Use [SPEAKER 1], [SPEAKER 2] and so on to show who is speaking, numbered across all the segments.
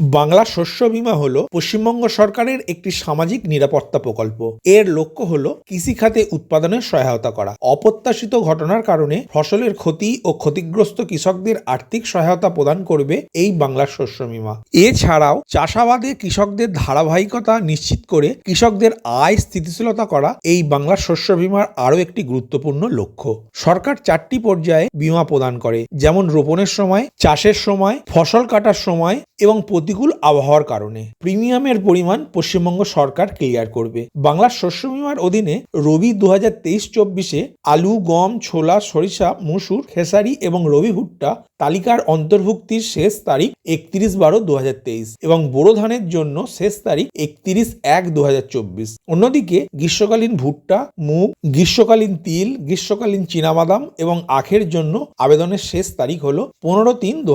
[SPEAKER 1] বাংলা শস্য বীমা হল পশ্চিমবঙ্গ সরকারের একটি সামাজিক নিরাপত্তা প্রকল্প। এর লক্ষ্য হল কৃষিখাতে উৎপাদনের সহায়তা করা। অপ্রত্যাশিত ঘটনার কারণে ফসলের ক্ষতি ও ক্ষতিগ্রস্ত কৃষকদের আর্থিক সহায়তা প্রদান করবে এই বাংলা শস্য বীমা। এছাড়াও চাষাবাদে কৃষকদের ধারাবাহিকতা নিশ্চিত করে কৃষকদের আয় স্থিতিশীলতা করা এই বাংলা শস্য বীমার আরও একটি গুরুত্বপূর্ণ লক্ষ্য। সরকার চারটি পর্যায়ে বীমা প্রদান করে, যেমন রোপণের সময়, চাষের সময়, ফসল কাটার সময় এবং প্রতিকূল আবহাওয়ার কারণে। প্রিমিয়ামের পরিমাণ পশ্চিমবঙ্গ সরকার ক্লিয়ার করবে। বাংলার শস্য বীমার অধীনে রবি দু হাজার তেইশ চব্বিশে আলু, গম, ছোলা, সরিষা, মসুর, খেসারি এবং রবি ভুট্টা তালিকার অন্তর্ভুক্তির শেষ তারিখ একত্রিশ বারো দু এবং বোরো ধানের জন্য শেষ তারিখ একত্রিশ এক দু অন্যদিকে গ্রীষ্মকালীন ভুট্টা, মুগ, গ্রীষ্মকালীন তিল, গ্রীষ্মকালীন চীনাবাদাম এবং আখের জন্য আবেদনের শেষ তারিখ হলো পনেরো তিন দু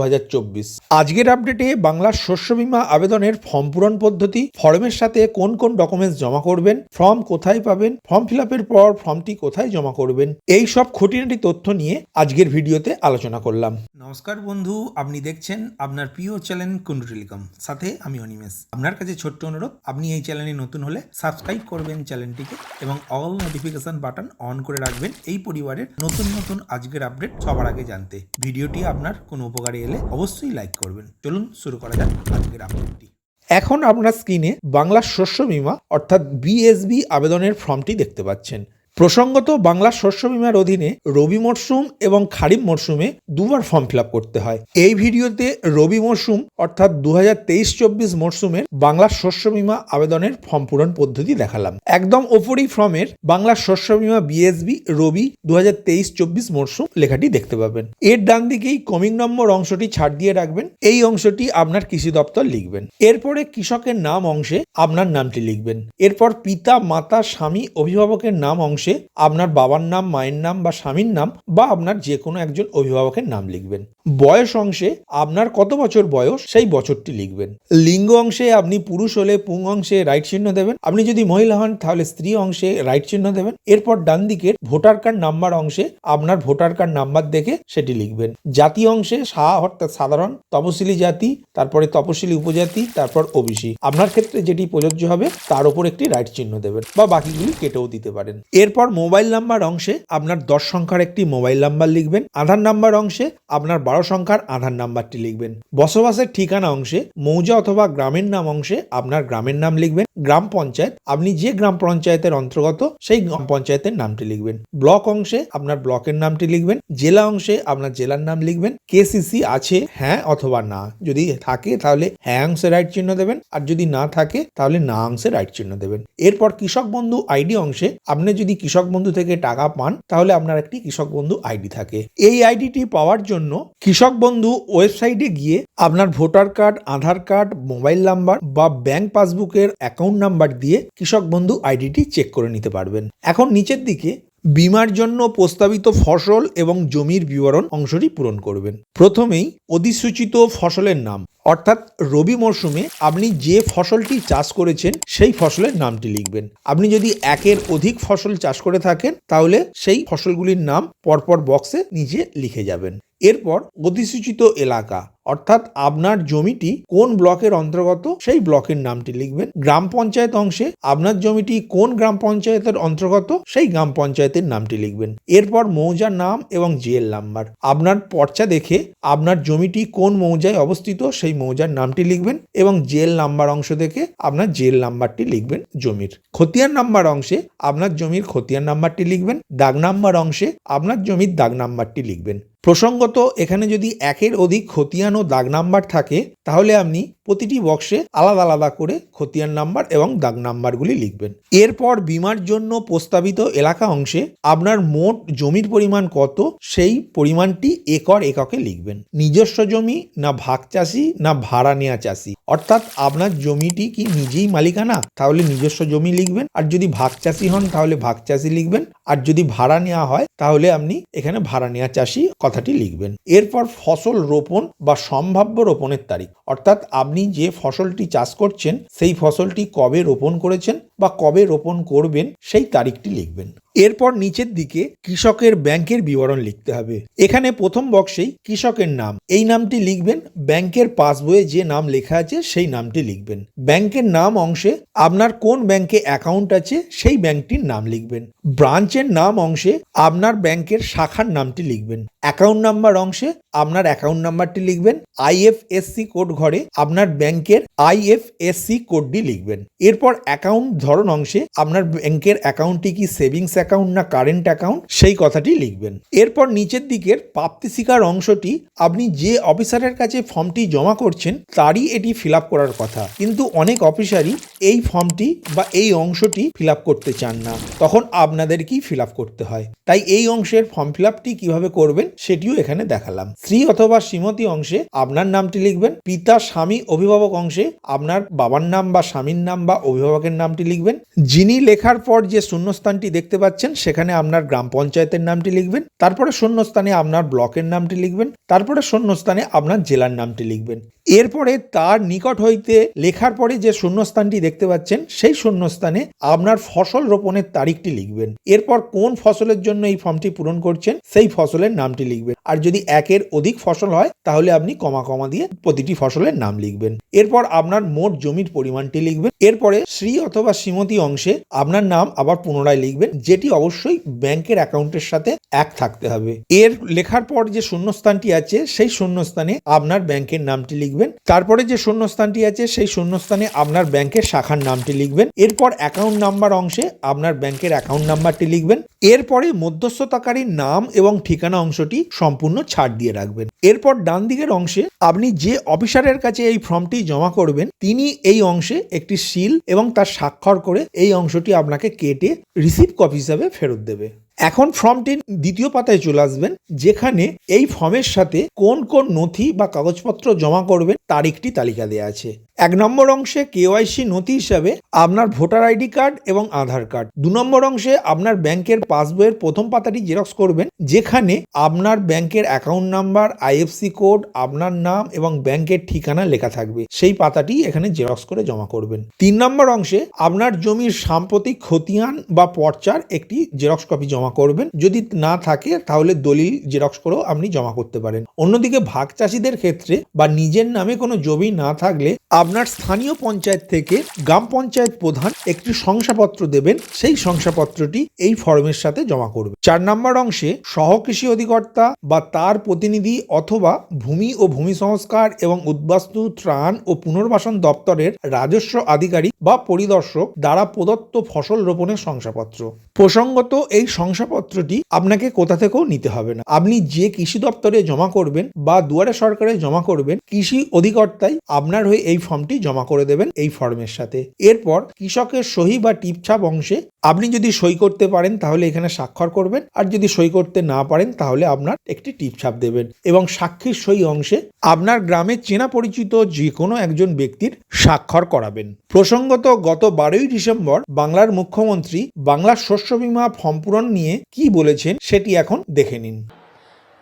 [SPEAKER 1] আজকের আপডেটে বাংলার শস্য বীমা আবেদনের ফর্ম পূরণ পদ্ধতি, ফর্মের সাথে কোন কোন ডকুমেন্টস জমা করবেন, ফর্ম কোথায় পাবেন, ফর্ম ফিল পর ফর্মটি কোথায় জমা করবেন, এই সব খুঁটিনাটি তথ্য নিয়ে আজকের ভিডিওতে আলোচনা করলাম।
[SPEAKER 2] নমস্কার বন্ধু, আপনি দেখছেন আপনার প্রিয় চ্যানেল কুন্ডু টেলিকম। সাথে আমি অনিমেষ। আপনার কাছে ছোট্ট অনুরোধ, আপনি এই চ্যানেলে নতুন হলে সাবস্ক্রাইব করবেন চ্যানেলটিকে এবং অল নোটিফিকেশন বাটন অন করে রাখবেন এই পরিবারের নতুন নতুন আজকের আপডেট সবার আগে জানতে। ভিডিওটি আপনার কোনো উপকারে এলে অবশ্যই লাইক করবেন। চলুন শুরু করা যাক। আজকের আপডেটটি
[SPEAKER 1] এখন আপনার স্ক্রিনে বাংলা শস্য বিমা অর্থাৎ বিএসবি আবেদনের ফর্মটি দেখতে পাচ্ছেন। প্রসঙ্গত বাংলা শস্য বীমার অধীনে রবি মরশুম এবং খারিফ মরশুমে দুবার ফর্ম ফিল করতে হয়। এই ভিডিওতে রবি মরশুম অর্থাৎ দু হাজার তেইশ চব্বিশ মরশুমের বাংলা শস্য বীমা আবেদনের ফর্ম পূরণ পদ্ধতি দেখালাম। একদম ওপরই ফর্মের বাংলা শস্য বীমা বিএসবি রবি দু হাজার তেইশ চব্বিশ মরশুম লেখাটি দেখতে পাবেন। এর ডান দিকেই কমিং নম্বর অংশটি ছাড় দিয়ে রাখবেন। এই অংশটি আপনার কৃষি দপ্তর লিখবেন। এরপরে কৃষকের নাম অংশে আপনার নামটি লিখবেন। এরপর পিতা, মাতা, স্বামী, অভিভাবকের নাম অংশে আপনার বাবার নাম, মায়ের নাম বা স্বামীর নাম বা আপনার যে কোনো একজন অভিভাবকের নাম লিখবেন। বয়স অংশে আপনার কত বছর বয়স সেই বছরটি লিখবেন। লিঙ্গ অংশে আপনি পুরুষ হলে পুং অংশে রাইট চিহ্ন দেবেন। আপনি যদি মহিলা হন তাহলে স্ত্রী অংশে রাইট চিহ্ন দেবেন। এরপর ডান দিকের ভোটার কার্ড নাম্বার অংশে আপনার ভোটার কার্ড নাম্বার দেখে সেটি লিখবেন। জাতি অংশে সা অর্থাৎ সাধারণ, তপশিলি জাতি, তারপরে তপশিলি উপজাতি, তারপর ওবিসি আপনার ক্ষেত্রে যেটি প্রযোজ্য হবে তার উপর একটি রাইট চিহ্ন দেবেন বা বাকিগুলি কেটেও দিতে পারেন। এরপর মোবাইল নাম্বার অংশে আপনার দশ সংখ্যার একটি মোবাইল নাম্বার লিখবেন, আধার নাম্বার অংশে আপনার বারো সংখ্যার আধার নাম্বারটি লিখবেন। বসবাসের ঠিকানা অংশে মৌজা অথবা গ্রামের নাম অংশে আপনার গ্রামের নাম লিখবেন, গ্রাম পঞ্চায়েত, আপনি যে গ্রাম পঞ্চায়েতের অন্তর্গত সেই গ্রাম পঞ্চায়েতের নামটি লিখবেন। ব্লক অংশে আপনার ব্লকের নামটি লিখবেন, জেলা অংশে আপনার জেলার নাম লিখবেন কেসিসি আছে হ্যাঁ অথবা না। যদি থাকে তাহলে হ্যাঁ অংশে রাইট চিহ্ন দেবেন, আর যদি না থাকে তাহলে না অংশে রাইট চিহ্ন দেবেন। এরপর কৃষক বন্ধু আইডি অংশে আপনি যদি কৃষক বন্ধু থেকে টাকা পান, তাহলে আপনার একটি কৃষক বন্ধু আইডি থাকে। এই আইডিটি পাওয়ার জন্য কৃষক বন্ধু ওয়েবসাইটে গিয়ে আপনার voter card, Aadhaar card, mobile number বা ব্যাংক পাসবুকের অ্যাকাউন্ট নাম্বার দিয়ে কৃষক বন্ধু আইডিটি চেক করে নিতে পারবেন। এখন নিচের দিকে বিমার জন্য প্রস্তাবিত ফসল এবং জমির বিবরণ অংশটি পূরণ করবেন। প্রথমেই অধিসূচিত ফসলের নাম। অর্থাৎ রবি মরশুমে আপনি যে ফসলটি চাষ করেছেন, সেই ফসলের নামটি লিখবেন। আপনি যদি একের অধিক ফসল চাষ করে থাকেন, তাহলে সেই ফসলগুলির নাম পরপর বক্সে নিজে লিখে যাবেন। এরপর অধিসূচিত এলাকা, অর্থাৎ আপনার জমিটি কোন ব্লকের অন্তর্গত, সেই ব্লকের নামটি লিখবেন। গ্রাম পঞ্চায়েত অংশে আপনার জমিটি কোন গ্রাম পঞ্চায়েতের অন্তর্গত, সেই গ্রাম পঞ্চায়েতের নামটি লিখবেন। এরপর মৌজার নাম এবং জিএল নাম্বার। আপনার পর্চা দেখে আপনার জমিটি কোন মৌজায় অবস্থিত, সেই মৌজার নামটি লিখবেন এবং জেল নাম্বার অংশ দেখে আপনার জেল নাম্বারটি লিখবেন জমির। খতিয়ান নাম্বার অংশে আপনার জমির খতিয়ান নাম্বারটি লিখবেন। দাগ নাম্বার অংশে আপনার জমির দাগ নাম্বারটি লিখবেন। প্রসঙ্গত এখানে যদি একের অধিক খতিয়ান ও দাগ নাম্বার থাকে তাহলে আপনি প্রতিটি বক্সে আলাদা আলাদা করে খতিয়ান নাম্বার এবং দাগ নাম্বারগুলি লিখবেন। এরপর বিমার জন্য প্রস্তাবিত এলাকা অংশে আপনার মোট জমির পরিমাণ কত, সেই পরিমাণটি একর এককে লিখবেন। নিজস্ব জমি, না ভাগ চাষি, না ভাড়া নেওয়া চাষি। অর্থাৎ আপনার জমিটি কি নিজেই মালিকানা? তাহলে নিজস্ব জমি লিখবেন। আর যদি ভাগ চাষি হন, তাহলে ভাগ চাষি লিখবেন। আর যদি ভাড়া নেওয়া হয়, তাহলে আপনি এখানে ভাড়া নেওয়া চাষি কথাটি লিখবেন। এরপর ফসল রোপণ বা সম্ভাব্য রোপণের তারিখ। অর্থাৎ আপনি যে ফসলটি চাষ করছেন, সেই ফসলটি কবে রোপণ করেছেন বা কবে রোপণ করবেন, সেই তারিখটি লিখবেন। এরপর নিচের দিকে কৃষকের ব্যাংকের বিবরণ লিখতে হবে। এখানে প্রথম বক্সেই কৃষকের নাম। এই নামটি লিখবেন, ব্যাংকের পাসবইয়ে যে নাম লেখা আছে, সেই নামটি লিখবেন। ব্যাংকের নাম অংশে আপনার কোন ব্যাংকে অ্যাকাউন্ট আছে, সেই ব্যাংকটির নাম লিখবেন। ব্রাঞ্চের নাম অংশে আপনার ব্যাংকের শাখার নামটি লিখবেন। অ্যাকাউন্ট নাম্বার অংশে আপনার অ্যাকাউন্ট নাম্বারটি লিখবেন। আইএফএসসি কোড ঘরে আপনার ব্যাংকের আইএফএসসি কোডটি লিখবেন। এরপর অ্যাকাউন্ট ধরন অংশে আপনার ব্যাংকের অ্যাকাউন্টটি কি সেভিংস অ্যাকাউন্ট না কারেন্ট অ্যাকাউন্ট, সেই কথাটি লিখবেন। এরপর নিচের দিকের প্রাপ্তি স্বীকার অংশটি আপনি যে অফিসারের কাছে ফর্মটি জমা করছেন, তারই এটি ফিল করার কথা। কিন্তু অনেক অফিসারই এই ফর্মটি বা এই অংশটি ফিল করতে চান না। তখন আপনাদেরকেই ফিল করতে হয়। তাই এই অংশের ফর্ম ফিল আপটি কীভাবে করবেন, সেটিও এখানে দেখালাম। স্ত্রী অথবা শ্রীমতী অংশে আপনার নামটি লিখবেন, পিতা, স্বামী অভিভাবক অংশে আপনার বাবার নাম বা স্বামীর নাম বা অভিভাবকের নামটি লিখবেন। যিনি লেখার পর যে শূন্যস্থানটি দেখতে পাচ্ছেন, সেখানে আপনার গ্রাম পঞ্চায়েতের নামটি লিখবেন। তারপরে শূন্যস্থানে আপনার ব্লকের নামটি লিখবেন। তারপরে শূন্যস্থানে আপনার জেলার নামটি লিখবেন। এরপরে তার নিকট হইতে লেখার পরে যে শূন্যস্থানটি দেখতে পাচ্ছেন, সেই শূন্যস্থানে আপনার ফসল রোপণের তারিখটি লিখবেন। এরপর কোন ফসলের জন্য এই ফর্মটি পূরণ করছেন, সেই ফসলের নামটি লিখবেন। আর যদি একের অধিক ফসল হয়, তাহলে আপনি কমা কমা দিয়ে প্রতিটি ফসলের নাম লিখবেন। এরপর আপনার মোট জমির পরিমাণটি লিখবেন। এরপরে শ্রী অথবা শ্রীমতী অংশে আপনার নাম আবার পুনরায় লিখবেন, যেটি অবশ্যই ব্যাংকের অ্যাকাউন্টের সাথে এক থাকতে হবে। এর লেখার পর যে শূন্যস্থানটি আছে, সেই শূন্যস্থানে আপনার ব্যাংকের নামটি লিখবেন। তারপরে যে শূন্যস্থানটি আছে, সেই শূন্যস্থানে আপনার ব্যাংকের শাখার নামটি লিখবেন। এরপর অ্যাকাউন্ট নাম্বার অংশে আপনার ব্যাংকের অ্যাকাউন্ট নাম্বারটি লিখবেন। এরপরে মধ্যস্থতাকারীর নাম এবং ঠিকানা অংশটি সম্পূর্ণ ছাড় দিয়ে রাখবেন। এরপর ডান দিকের অংশে আপনি যে অফিসারের কাছে এই ফর্মটি জমা করবেন, তিনি এই অংশে একটি সিল এবং তার স্বাক্ষর করে এই অংশটি আপনাকে কেটে রিসিভ কপি হিসাবে ফেরত দেবে। এখন ফর্মটির দ্বিতীয় পাতায় চলে আসবেন, যেখানে এই ফর্মের সাথে কোন কোন নথি বা কাগজপত্র জমা করবেন তার একটি তালিকা দেওয়া আছে। এক নম্বর অংশে কেওয়াইসি নথি হিসাবে আপনার ভোটার আইডি কার্ড এবং আধার কার্ড। দু নম্বর অংশে আপনার ব্যাংকের পাসবইয়ের প্রথম পাতাটি জেরক্স করবেন, যেখানে আপনার ব্যাংকের অ্যাকাউন্ট নাম্বার আইএফসি কোড, আপনার নাম এবং ব্যাংকের ঠিকানা লেখা থাকবে। সেই পাতাটি এখানে জেরক্স করে জমা করবেন। তিন নম্বর অংশে আপনার জমির সাম্প্রতিক খতিয়ান বা পর্চার একটি জেরক্স কপি জমা করবেন। যদি না থাকে, তাহলে দলিল জেরক্স করেও আপনি জমা করতে পারেন। অন্যদিকে ভাগ চাষিদের ক্ষেত্রে বা নিজের নামে কোনো জমি না থাকলে আপনার স্থানীয় পঞ্চায়েত থেকে গ্রাম পঞ্চায়েত প্রধান একটি শংসাপত্র দেবেন। সেই শংসাপত্রটি এই ফর্মের সাথে জমা করবে। চার নম্বর অংশে সহকৃষি অধিকর্তা বা তার প্রতিনিধি অথবা ভূমি ও ভূমি সংস্কার এবং উদ্বাস্তু, ত্রাণ ও পুনর্বাসন দপ্তরের রাজস্ব আধিকারিক বা পরিদর্শক দ্বারা প্রদত্ত ফসল রোপণের শংসাপত্র। প্রসঙ্গত এই শংসাপত্রটি আপনাকে কোথা থেকেও নিতে হবে না। আপনি যে কৃষি দপ্তরে জমা করবেন বা দুয়ারে সরকারে জমা করবেন, কৃষি অধিকর্তাই আপনার হয়ে এই ফর্মটি জমা করে দেবেন এই ফর্মের সাথে। এরপর কৃষকের সহি বা টিপছাপ অংশে আপনি যদি সই করতে পারেন, তাহলে এখানে স্বাক্ষর করবেন। আর যদি সই করতে না পারেন, তাহলে আপনার একটি টিপছাপ দেবেন। এবং সাক্ষীর সই অংশে আপনার গ্রামের চেনা পরিচিত যে কোনো একজন ব্যক্তির স্বাক্ষর করাবেন। প্রসঙ্গত, গত বারোই ডিসেম্বর বাংলার মুখ্যমন্ত্রী বাংলার শস্য বীমা ফর্ম পূরণ নিয়ে কি বলেছেন, সেটি এখন দেখে নিন।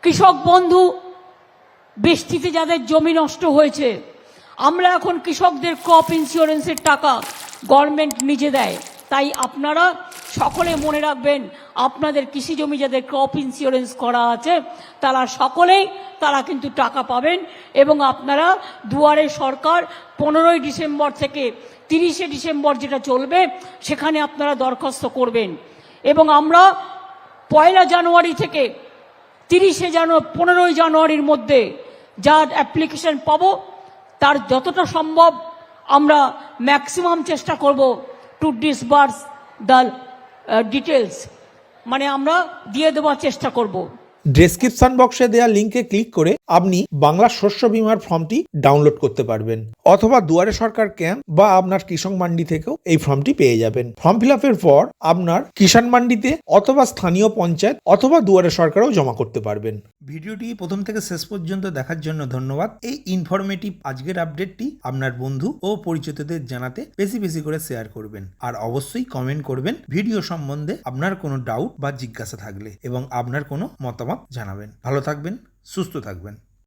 [SPEAKER 3] কৃষক বন্ধু বৃষ্টিতে যাদের জমি নষ্ট হয়েছে, আমরা এখন কৃষকদের ক্রপ ইন্স্যুরেন্সের টাকা গভর্নমেন্ট নিজে দেয়। তাই আপনারা সকলে মনে রাখবেন, আপনাদের কৃষি জমি যাদের ক্রপ ইন্স্যুরেন্স করা আছে, তারা সকলেই তারা কিন্তু টাকা পাবেন এবং আপনারা দুয়ারে সরকার পনেরোই ডিসেম্বর থেকে তিরিশে ডিসেম্বর যেটা চলবে, সেখানে আপনারা দরখাস্ত করবেন। এবং আমরা পয়লা জানুয়ারি থেকে তিরিশে জানুয়ারি, পনেরোই জানুয়ারির মধ্যে যার অ্যাপ্লিকেশন পাবো, তার যতটা সম্ভব আমরা ম্যাক্সিমাম চেষ্টা করব টু ডিসবার্স দ্য ডিটেলস মানে আমরা দিয়ে দেওয়ার চেষ্টা করব।
[SPEAKER 1] ডেসক্রিপশন বক্সে দেওয়া লিঙ্কে ক্লিক করে
[SPEAKER 4] আপনি বাংলা শস্য বিমার ফর্মটি ডাউনলোড করতে পারবেন। অথবা দুয়ারে সরকার ক্যাম্প বা আপনার কৃষক মান্ডি থেকেও এই ফর্মটি পেয়ে যাবেন। ফর্ম ফিল পর আপনার কিষাণ মান্ডিতে অথবা স্থানীয় পঞ্চায়েত অথবা দুয়ারে সরকারেও জমা করতে পারবেন।
[SPEAKER 1] ভিডিওটি প্রথম থেকে শেষ পর্যন্ত দেখার জন্য ধন্যবাদ। এই ইনফরমেটিভ আজকের আপডেটটি আপনার বন্ধু ও পরিচিতদের জানাতে বেশি বেশি করে শেয়ার করবেন। আর অবশ্যই কমেন্ট করবেন ভিডিও সম্বন্ধে আপনার কোনো ডাউট বা জিজ্ঞাসা থাকলে এবং আপনার কোনো মতামত জানাবেন। ভালো থাকবেন। সুস্থ থাকবেন।